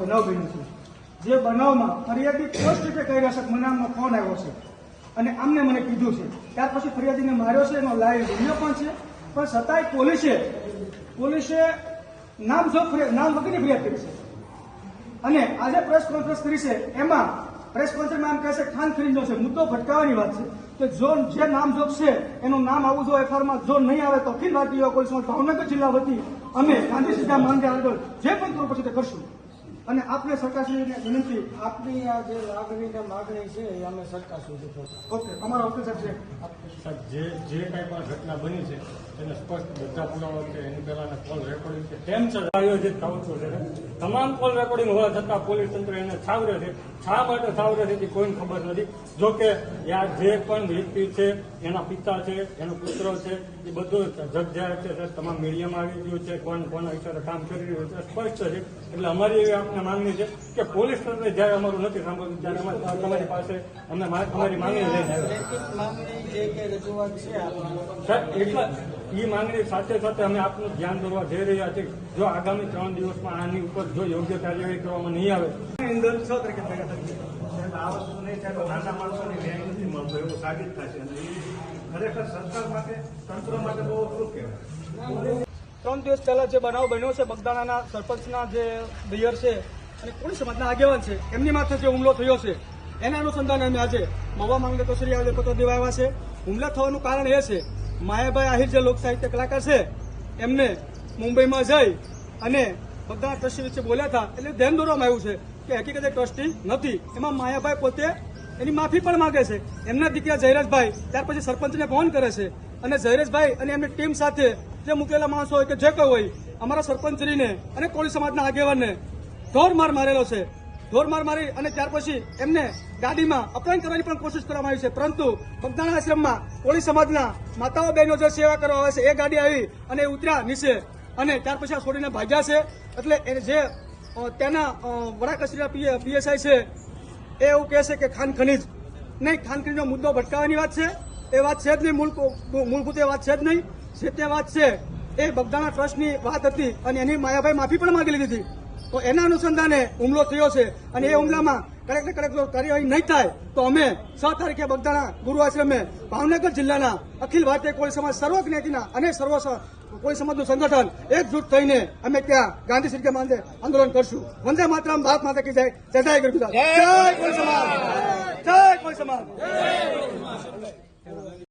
બનાવ બન્યો જે બનાવમાં ફરિયાદી સ્પષ્ટ રીતે કહી રહ્યા છે, મને ફોન આવ્યો છે. અને આમને મને કીધું છે. ત્યાર પછી ફરિયાદીને માર્યો છે, એનો લાઈવ વીડિયો પણ છે. પણ છતાંય પોલીસે પોલીસે નામ જો નામ વગેરે ફરિયાદ કરી છે. અને આજે પ્રેસ કોન્ફરન્સ કરી છે. એમાં પ્રેસ કોન્ફરન્સમાં એમ કહે છે ખાન ખરીદનો છે. મુદ્દો ભટકાવાની વાત છે. કે જો જે નામ જોગ છે એનું નામ આવું જો એફઆઈઆરમાં જો નહીં આવે તો અખિલ ભારતીય કોલેજમાં ભાવનગર જિલ્લા વતી અમે ગાંધી સીધા માંગે આગળ જે પણ કરવું પછી તે કરશું. અને આપને સરકારશ્રીને વિનંતી આપની આ જે લાગણી કે માગણી છે એ અમે સરકાર સુધી પહોંચાડીએ. ઓકે અમારા ઓફિસર છે. સાહેબ, જે જે કાંઈ પણ ઘટના બની છે એને સ્પષ્ટ બધા પુરાવા છે એની પહેલાના કોલ રેકોર્ડિંગ છે. તેમ છતાં આયોજિત થવું છું છે. તમામ કોલ રેકોર્ડિંગ હોવા છતાં પોલીસ તંત્ર એને છાવરે છે. શા માટે છાવરે છે તે કોઈને ખબર નથી. જો કે આ જે પણ વ્યક્તિ છે એના પિતા છે એનો પુત્ર છે એ બધું જગજાહેર છે. તમામ મીડિયામાં આવી ગયું છે કોણ કોના હિસાબે કામ કરી રહ્યું છે સ્પષ્ટ છે. એટલે અમારી એવી આપને માંગણી છે કે પોલીસ તંત્ર જ્યારે અમારું નથી સાંભળ્યું ત્યારે અમારી તમારી પાસે અમને મા- અમારી માંગણી લઈને આવ્યા લેખિત જે કે રજૂઆત છે આપણી સાહેબ, એટલા એ માંગણી સાથે સાથે અમે આપનું ધ્યાન દોરવા જઈ રહ્યા છીએ જો આગામી ત્રણ દિવસમાં આની ઉપર જો યોગ્ય કાર્યવાહી કરવામાં નહીં આવે. આ વસ્તુ નહીં થાય તો નાના માણસોને ન્યાય નથી મળતો એવું સાબિત થશે અને ખરેખર સરકાર માટે તંત્ર માટે બહુ અઘરું કહેવાય. ત્રણ દિવસ પહેલા જે બનાવ બન્યો છે, બગદાણાના સરપંચના જે મેયર છે અને કોળી સમાજના આગેવાન છે, એમની માથે જે હુમલો થયો છે, એના અનુસંધાને અમે આજે મવા માંગને કચેરી આજે પત્ર દેવા આવ્યા છે. હુમલા થવાનું કારણ એ છે, માયાભાઈ આહિર જે લોક સાહિત્ય કલાકાર છે, એમને મુંબઈમાં જઈ અને બગદાણા ટ્રસ્ટી વિશે બોલ્યા હતા, એટલે ધ્યાન દોરવામાં આવ્યું છે કે હકીકતે ટ્રસ્ટી નથી. એમાં માયાભાઈ પોતે એની માફી પણ માંગે છે. એમના દીકરા જયરાજભાઈ, ત્યાર પછી સરપંચને ફોન કરે છે અને જયરેશભાઈ અને એમની ટીમ સાથે જે મૂકેલા માણસો હોય કે જે કોઈ હોય, અમારા સરપંચશ્રીને અને કોળી સમાજના આગેવાનને ઢોર માર મારેલો છે. ઢોર માર અને ત્યાર પછી એમને ગાડીમાં અપહરણ કરવાની પણ કોશિશ કરવામાં આવી છે. પરંતુ બગદાણા આશ્રમમાં કોળી સમાજના માતાઓ બહેનો જે સેવા કરવા આવે છે, એ ગાડી આવી અને ઉતર્યા નીચે. અને ત્યાર પછી આ છોડીને ભાગ્યા છે. એટલે એ જે તેના વડા કચેરીના પીએસઆઈ છે, એ એવું કહે છે કે ખાન ખનીજ. નહીં, ખાન ખનીજનો મુદ્દો ભટકાવવાની વાત છે. એ વાત છે જ નહીં. મૂળ મૂળભૂત એ વાત છે જ નહીં. જે તે વાત છે એ બગદાણા ટ્રસ્ટની વાત હતી અને એની માયાભાઈ માફી પણ માંગી લીધી હતી. તો એના અનુસંધાને હુમલો થયો છે અને એ હુમલામાં કડક ને કડક જો કાર્યવાહી નહીં થાય તો અમે છ તારીખે બગદાણા ગુરુ આશ્રમે ભાવનગર જિલ્લાના અખિલ ભારતીય કોળી સમાજ સર્વ જ્ઞાતિના અને સર્વ કોઈ કોળી સમાજનું સંગઠન એકજૂટ થઈને અમે ત્યાં ગાંધી સિરકે માંદે આંદોલન કરશું. વંદે માતરમ ભારત માતા કી જાય. જય જય કોળી સમાજ. જય કોળી સમાજ.